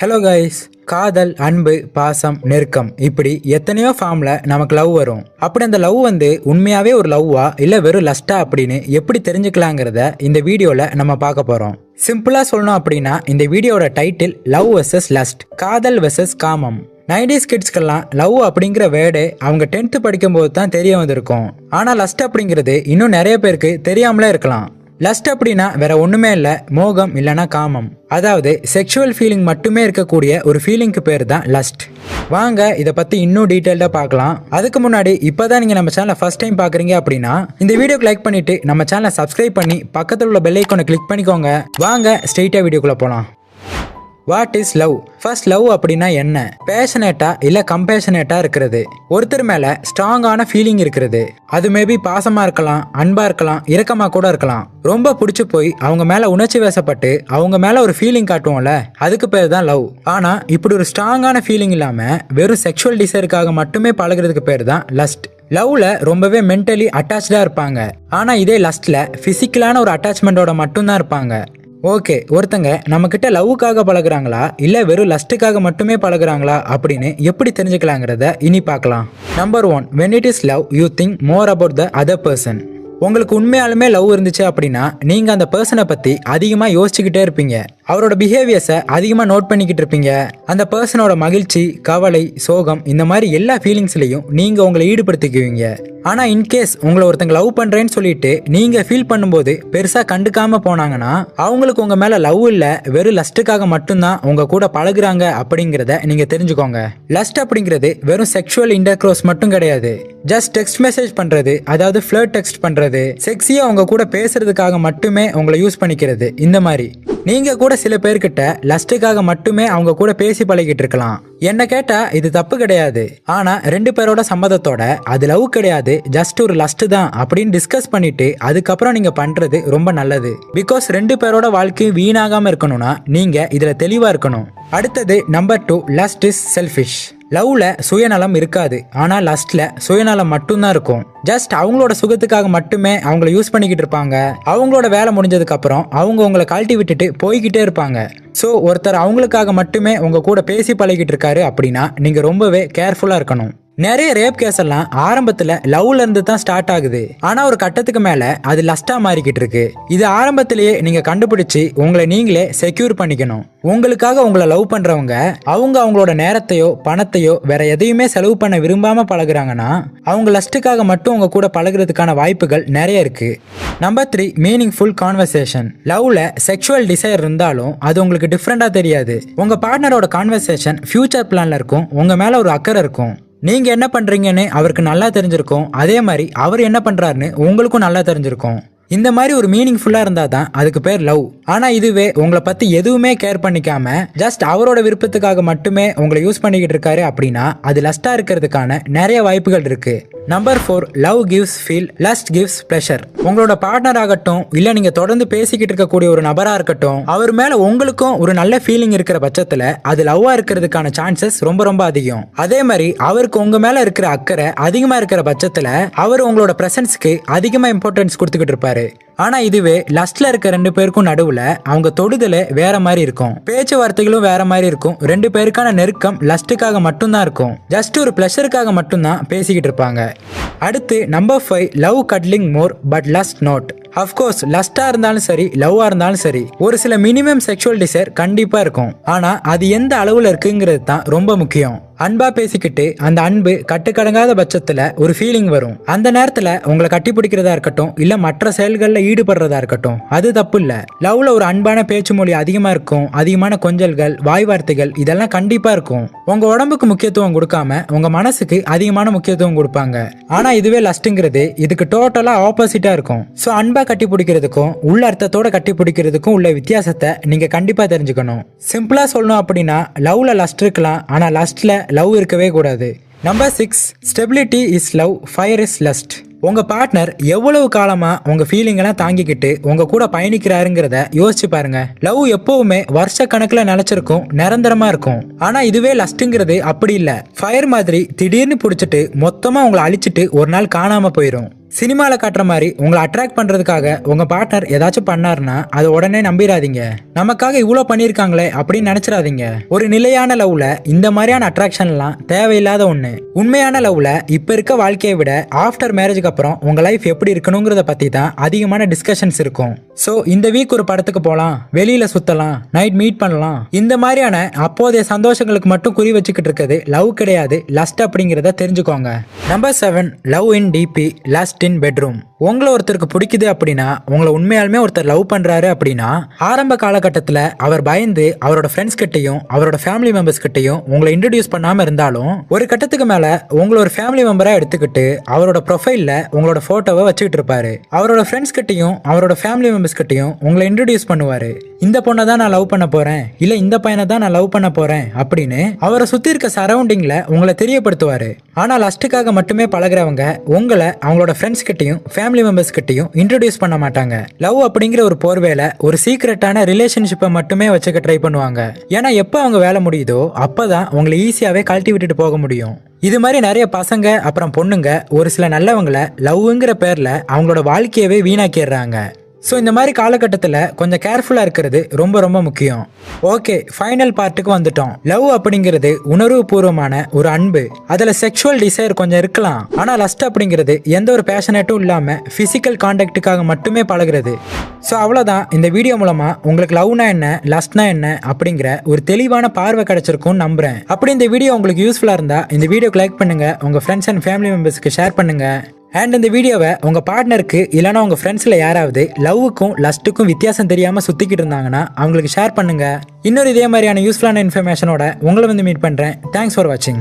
Hello guys காதல் அன்பு பாசம் நெருக்கம். இப்படி எத்தனையோ ஃபார்மில் நமக்கு லவ் வரும். அப்படி அந்த லவ் வந்து உண்மையாகவே ஒரு லவ்வா இல்லை வெறும் லஸ்டா அப்படின்னு எப்படி தெரிஞ்சுக்கலாங்கிறத இந்த வீடியோவில் நம்ம பார்க்க போகிறோம் சிம்பிளாக சொல்லணும் அப்படின்னா இந்த வீடியோட டைட்டில் லவ் வெர்சஸ் லஸ்ட் காதல் வெர்சஸ் காமம். நைன்டிஸ் கிட்ஸ்க்கெல்லாம் லவ் அப்படிங்கிற வேர்டு அவங்க டென்த்து படிக்கும்போது தான் தெரிய வந்திருக்கும். ஆனால் லஸ்ட் அப்படிங்கிறது இன்னும் நிறைய பேருக்கு தெரியாமலே இருக்கலாம். லஸ்ட் அப்படின்னா வேற ஒண்ணுமே இல்ல மோகம் இல்லைன்னா காமம். அதாவது செக்ஷுவல் ஃபீலிங் மட்டுமே இருக்கக்கூடிய ஒரு ஃபீலிங்க்கு பேர் தான் லஸ்ட் வாங்க இதை பத்தி இன்னும் டீட்டெயில்டாக பார்க்கலாம். அதுக்கு முன்னாடி இப்போதான் நீங்க நம்ம சேனலை ஃபர்ஸ்ட் டைம் பார்க்குறீங்க அப்படின்னா இந்த வீடியோக்கு லைக் பண்ணிட்டு நம்ம சேனலை சப்ஸ்கிரைப் பண்ணி பக்கத்தில் உள்ள பெல் ஐக்கானை கிளிக் பண்ணிக்கோங்க. வாங்க ஸ்ட்ரெயிட்டாக வீடியோக்குள்ள போகலாம் what is love first love அப்படின்னா என்ன? பேஷனேட்டா இல்ல கம்பேஷனேட்டா இருக்கிறது. ஒருத்தர் மேல ஸ்ட்ராங்கான ஃபீலிங் இருக்கிறது. அது மேபி பாசமா இருக்கலாம் அன்பா இருக்கலாம் இரக்கமா கூட இருக்கலாம். ரொம்ப பிடிச்சி போய் அவங்க மேல உணர்ச்சி வசப்பட்டு அவங்க மேல ஒரு ஃபீலிங் காட்டுவோம்ல அதுக்கு பேர் தான் லவ் ஆனா இப்படி ஒரு ஸ்ட்ராங்கான ஃபீலிங் இல்லாம வெறும் செக்ஷுவல் டிசைருக்காக மட்டுமே பழகுறதுக்கு பேர் தான் லஸ்ட் லவ்ல ரொம்பவே மென்டலி அட்டாச்சா இருப்பாங்க. ஆனா இதே லஸ்ட்ல பிசிக்கலான ஒரு அட்டாச்மெண்டோட மட்டும்தான் இருப்பாங்க. ஓகே ஒருத்தங்க நம்மக்கிட்ட லவ்வுக்காக பழகுறாங்களா? இல்லை வெறும் லஸ்ட்டுக்காக மட்டுமே பழகுறாங்களா? அப்படின்னு எப்படி தெரிஞ்சுக்கலாங்கிறத இனி பார்க்கலாம். Number one when it is love you think more about the other person உங்களுக்கு உண்மையாலுமே லவ் இருந்துச்சு அப்படின்னா நீங்கள் அந்த பர்சனை பற்றி அதிகமாக யோசிச்சுக்கிட்டே இருப்பீங்க. அவரோட பிஹேவியர்ஸை அதிகமாக நோட் பண்ணிக்கிட்டு இருப்பீங்க. அந்த பர்சனோட மகிழ்ச்சி கவலை சோகம் இந்த மாதிரி எல்லா ஃபீலிங்ஸ்லையும் நீங்கள் உங்களை ஈடுபடுத்திக்குவீங்க. ஆனால் இன்கேஸ் உங்களை ஒருத்தங்க லவ் பண்ணுறேன்னு சொல்லிட்டு நீங்கள் ஃபீல் பண்ணும்போது பெருசாக கண்டுக்காமல் போனாங்கன்னா அவங்களுக்கு உங்கள் மேலே லவ் இல்லை வெறும் லஸ்ட்டுக்காக மட்டும்தான் உங்கள் கூட பழகுறாங்க அப்படிங்கிறத நீங்கள் தெரிஞ்சுக்கோங்க. லஸ்ட் அப்படிங்கிறது வெறும் செக்ஷுவல் இன்டர்க்ரோஸ் மட்டும் கிடையாது. ஜஸ்ட் டெக்ஸ்ட் மெசேஜ் பண்ணுறது அதாவது ஃப்ளட் டெக்ஸ்ட் பண்ணுறது செக்ஸியாக உங்கள் கூட பேசுறதுக்காக மட்டுமே உங்களை யூஸ் பண்ணிக்கிறது இந்த மாதிரி. நீங்கள் கூட சில பேர்கிட்ட லஸ்ட்டுக்காக மட்டுமே அவங்க கூட பேசி பழகிட்டு இருக்கலாம். என்ன கேட்டா இது தப்பு கிடையாது. ஆனா ரெண்டு பேரோட சம்மதத்தோட அது லவ் கிடையாது ஜஸ்ட் ஒரு லஸ்ட் தான் அப்படின்னு டிஸ்கஸ் பண்ணிட்டு அதுக்கப்புறம் நீங்க பண்றது ரொம்ப நல்லது. பிகாஸ் ரெண்டு பேரோட வாழ்க்கையும் வீணாகாம இருக்கணும்னா நீங்க இதுல தெளிவா இருக்கணும். அடுத்தது number two lust is selfish லவ்ல சுயநலம் இருக்காது. ஆனால் லஸ்ட்ல சுயநலம் மட்டும்தான் இருக்கும். ஜஸ்ட் அவங்களோட சுகத்துக்காக மட்டுமே அவங்கள யூஸ் பண்ணிக்கிட்டு இருப்பாங்க. அவங்களோட வேலை முடிஞ்சதுக்கு அப்புறம் அவங்க உங்களை கழட்டி விட்டுட்டு போய்கிட்டே இருப்பாங்க. ஸோ ஒருத்தர் அவங்களுக்காக மட்டுமே உங்க கூட பேசி பழகிட்டு இருக்காரு அப்படின்னா நீங்க ரொம்பவே கேர்ஃபுல்லா இருக்கணும். நிறைய ரேப் கேஸ் எல்லாம் ஆரம்பத்துல லவ்ல இருந்து தான் ஸ்டார்ட் ஆகுது. ஆனா ஒரு கட்டத்துக்கு மேல அது லஸ்டா மாறிக்கிட்டு இருக்கு. இது ஆரம்பத்திலேயே நீங்க கண்டுபிடிச்சு உங்களை நீங்களே செக்யூர் பண்ணிக்கணும். உங்களுக்காக உங்களை லவ் பண்றவங்க அவங்க அவங்களோட நேரத்தையோ பணத்தையோ வேற எதையுமே செலவு பண்ண விரும்பாம பழகுறாங்கன்னா அவங்க லஸ்ட்டுக்காக மட்டும் உங்க கூட பழகுறதுக்கான வாய்ப்புகள் நிறைய இருக்கு. நம்பர் த்ரீ மீனிங்ஃபுல் கான்வர்சேஷன் லவ்ல செக்ஷுவல் டிசைர் இருந்தாலும் அது உங்களுக்கு டிஃப்ரெண்டா தெரியாது. உங்க பார்ட்னரோட கான்வர்சேஷன் ஃபியூச்சர் பிளான்ல இருக்கும். உங்க மேல ஒரு அக்கறை இருக்கும். நீங்கள் என்ன பண்ணுறீங்கன்னு அவருக்கு நல்லா தெரிஞ்சிருக்கும். அதே மாதிரி அவர் என்ன பண்ணுறாருன்னு உங்களுக்கும் நல்லா தெரிஞ்சிருக்கும். இந்த மாதிரி ஒரு மீனிங்ஃபுல்லாக இருந்தால் தான் அதுக்கு பேர் லவ் ஆனால் இதுவே உங்களை பற்றி எதுவுமே கேர் பண்ணிக்காம ஜஸ்ட் அவரோட விருப்பத்துக்காக மட்டுமே உங்களை யூஸ் பண்ணிக்கிட்டு இருக்காரு அப்படின்னா அது லஸ்ட்டாக இருக்கிறதுக்கான நிறைய வாய்ப்புகள் இருக்குது number four love gives feel lust gives pleasure உங்களோட பார்ட்னர் ஆகட்டும் இல்ல நீங்க தொடர்ந்து பேசிக்கிட்டு இருக்கக்கூடிய ஒரு நபரா இருக்கட்டும் அவர் மேல உங்களுக்கும் ஒரு நல்ல ஃபீலிங் இருக்கிற பட்சத்துல அது லவ்வா இருக்கிறதுக்கான சான்சஸ் ரொம்ப ரொம்ப அதிகம். அதே மாதிரி அவருக்கு உங்க மேல இருக்கிற அக்கறை அதிகமா இருக்கிற பட்சத்துல அவர் உங்களோட பிரசன்ஸ்க்கு அதிகமா இம்பார்ட்டன்ஸ் கொடுத்துக்கிட்டு இருப்பாரு. ஆனா இதுவே லஸ்ட்ல இருக்க ரெண்டு பேருக்கும் நடுவுல அவங்க தொடுதல வேற மாதிரி இருக்கும். பேச்சுவார்த்தைகளும் வேற மாதிரி இருக்கும். ரெண்டு பேருக்கான நெருக்கம் லஸ்ட்டுக்காக மட்டும்தான் இருக்கும். ஜஸ்ட் ஒரு பிளஷருக்காக மட்டும்தான் பேசிக்கிட்டு இருப்பாங்க. அடுத்து number five love cuddling more but lust not of course லஸ்டா இருந்தாலும் சரி லவ்வா இருந்தாலும் சரி ஒரு சில மினிமம் செக்ஷுவல் டிசைர் கண்டிப்பா இருக்கும். ஆனா அது எந்த அளவுல இருக்குங்கிறது தான் ரொம்ப முக்கியம். அன்பா பேசிக்கிட்டு அந்த அன்பு கட்டுக்கடங்காத பட்சத்துல ஒரு ஃபீலிங் வரும். அந்த நேரத்துல உங்களை கட்டி பிடிக்கிறதா இருக்கட்டும் இல்ல மற்ற செயல்களில் ஈடுபடுறதா இருக்கட்டும் அது தப்பு இல்ல. லவ்ல ஒரு அன்பான பேச்சு மொழி அதிகமா இருக்கும் அதிகமான கொஞ்சல்கள் வாய் வார்த்தைகள் இதெல்லாம் கண்டிப்பா இருக்கும். உங்க உடம்புக்கு முக்கியத்துவம் கொடுக்காம உங்க மனசுக்கு அதிகமான முக்கியத்துவம் கொடுப்பாங்க. ஆனா இதுவே லஸ்ட்ங்கிறது இதுக்கு டோட்டலா ஆப்போசிட்டா இருக்கும். ஸோ அன்பா கட்டி பிடிக்கிறதுக்கும் உள்ள அர்த்தத்தோட கட்டி பிடிக்கிறதுக்கும் உள்ள வித்தியாசத்தை நீங்க கண்டிப்பா தெரிஞ்சுக்கணும். சிம்பிளா சொல்லணும் அப்படின்னா லவ்ல லஸ்ட் இருக்கலாம் ஆனா லஸ்ட்ல லவ் இருக்கவே கூடாது. Number six stability is love fire is lust உங்கள் பார்ட்னர் எவ்வளவு காலமாக உங்கள் ஃபீலிங்கெல்லாம் தாங்கிக்கிட்டு உங்கள் கூட பயணிக்கிறாருங்கிறத யோசிச்சு பாருங்க. லவ் எப்போவுமே வருஷ கணக்கில் நினச்சிருக்கும் நிரந்தரமாக இருக்கும். ஆனால் இதுவே லஸ்ட்டுங்கிறது அப்படி இல்லை. ஃபயர் மாதிரி திடீர்னு பிடிச்சிட்டு மொத்தமாக உங்களை அழிச்சிட்டு ஒரு நாள் காணாமல் போயிடும் சினிமாவில் காட்டுற மாதிரி உங்களை அட்ராக்ட் பண்ணுறதுக்காக உங்கள் பார்ட்னர் ஏதாச்சும் பண்ணாருன்னா அதை உடனே நம்பிடாதீங்க நமக்காக இவ்வளோ பண்ணியிருக்காங்களே அப்படின்னு நினச்சிடாதீங்க ஒரு நிலையான லவ்வில் இந்த மாதிரியான அட்ராக்ஷன்லாம் தேவையில்லாத ஒன்று உண்மையான லவ்ல இப்போ இருக்க வாழ்க்கையை விட ஆஃப்டர் மேரேஜுக்கு அப்புறம் உங்கள் லைஃப் எப்படி இருக்கணுங்கிறத பற்றி தான் அதிகமான டிஸ்கஷன்ஸ் இருக்கும். ஸோ இந்த வீக் ஒரு படத்துக்கு போகலாம் வெளியில் சுற்றலாம் நைட் மீட் பண்ணலாம். இந்த மாதிரியான அப்போதைய சந்தோஷங்களுக்கு மட்டும் குறி வச்சுக்கிட்டு இருக்கிறது லவ் கிடையாது லஸ்ட் அப்படிங்கிறத தெரிஞ்சுக்கோங்க. Number seven love in DP lust in bedroom உங்களை ஒருத்தருக்கு பிடிக்குது அப்படின்னா உங்களை உண்மையாலுமே ஒருத்தர் லவ் பண்ணுறாரு அப்படின்னா ஆரம்ப காலகட்டத்தில் அவர் பயந்து அவரோட ஃப்ரெண்ட்ஸ் கிட்டையும் அவரோட ஃபேமிலி மெம்பர்ஸ் கிட்டையும் உங்களை இன்ட்ரடியூஸ் பண்ணாமல் இருந்தாலும் ஒரு கட்டத்துக்கு மேலே உங்களை ஒரு ஃபேமிலி மெம்பராக எடுத்துக்கிட்டு அவரோட ப்ரொஃபைலில் உங்களோட ஃபோட்டோவை வச்சுக்கிட்டு இருப்பாரு. அவரோட ஃப்ரெண்ட்ஸ் கிட்டையும் அவரோட ஃபேமிலி மெம்பர்ஸ் கிட்டையும் உங்களை இன்ட்ரடியூஸ் பண்ணுவார். இந்த பொண்ணை தான் நான் லவ் பண்ண போகிறேன் இல்லை இந்த பையனை தான் நான் லவ் பண்ண போகிறேன் அப்படின்னு அவரை சுற்றி இருக்க சரௌண்டிங்கில் உங்களை தெரியப்படுத்துவார். ஆனால் லஸ்ட்டுக்காக மட்டுமே பழகுறவங்க உங்களை அவங்களோட ஃப்ரெண்ட்ஸ் கிட்டையும் ஃபேமிலி மெம்பர்ஸ் கிட்டையும் இன்ட்ரடியூஸ் பண்ண மாட்டாங்க. லவ் அப்படிங்கிற ஒரு போர்வேல ஒரு சீக்ரெட்டான ரிலேஷன்ஷிப்பை மட்டுமே வச்சுக்க ட்ரை பண்ணுவாங்க. ஏன்னா எப்போ அவங்க வேலை முடியுதோ அப்போதான் உங்களை ஈஸியாகவே கழட்டி விட்டுட்டு போக முடியும். இது மாதிரி நிறைய பசங்க அப்புறம் பொண்ணுங்க ஒரு சில நல்லவங்களை லவ்ங்கிற பேர்ல அவங்களோட வாழ்க்கையவே வீணாக்கிடுறாங்க. ஸோ இந்த மாதிரி காலகட்டத்தில் கொஞ்சம் கேர்ஃபுல்லாக இருக்கிறது ரொம்ப ரொம்ப முக்கியம். ஓகே ஃபைனல் பார்ட்டுக்கு வந்துட்டோம். லவ் அப்படிங்கிறது உணர்வுபூர்வமான ஒரு அன்பு. அதில் செக்ஷுவல் டிசைர் கொஞ்சம் இருக்கலாம். ஆனால் லஸ்ட் அப்படிங்கிறது எந்த ஒரு பேஷனேட்டும் இல்லாமல் ஃபிசிக்கல் காண்டாக்டுக்காக மட்டுமே பழகுறது. ஸோ அவ்வளோதான் இந்த வீடியோ மூலமாக உங்களுக்கு லவ்னா என்ன லஸ்ட்னா என்ன அப்படிங்கிற ஒரு தெளிவான பார்வை கிடச்சிருக்கும்னு நம்புகிறேன் அப்படி இந்த வீடியோ உங்களுக்கு யூஸ்ஃபுல்லாக இருந்தால் இந்த வீடியோக்கு லைக் பண்ணுங்கள் உங்கள் ஃப்ரெண்ட்ஸ் அண்ட் ஃபேமிலி மெம்பர்ஸ்க்கு ஷேர் பண்ணுங்கள் அண்ட் இந்த வீடியோவை உங்கள் பார்ட்னருக்கு இல்லைனா உங்கள் ஃப்ரெண்ட்ஸில் யாராவது லவ்வுக்கும் லஸ்ட்டுக்கும் வித்தியாசம் தெரியாமல் சுற்றிக்கிட்டு இருந்தாங்கன்னா அவங்களுக்கு ஷேர் பண்ணுங்கள் இன்னொரு இதே மாதிரியான யூஸ்ஃபுல்லான இன்ஃபர்மேஷனோட உங்களை வந்து மீட் பண்ணுறேன் தேங்க்ஸ் ஃபார் வாட்சிங்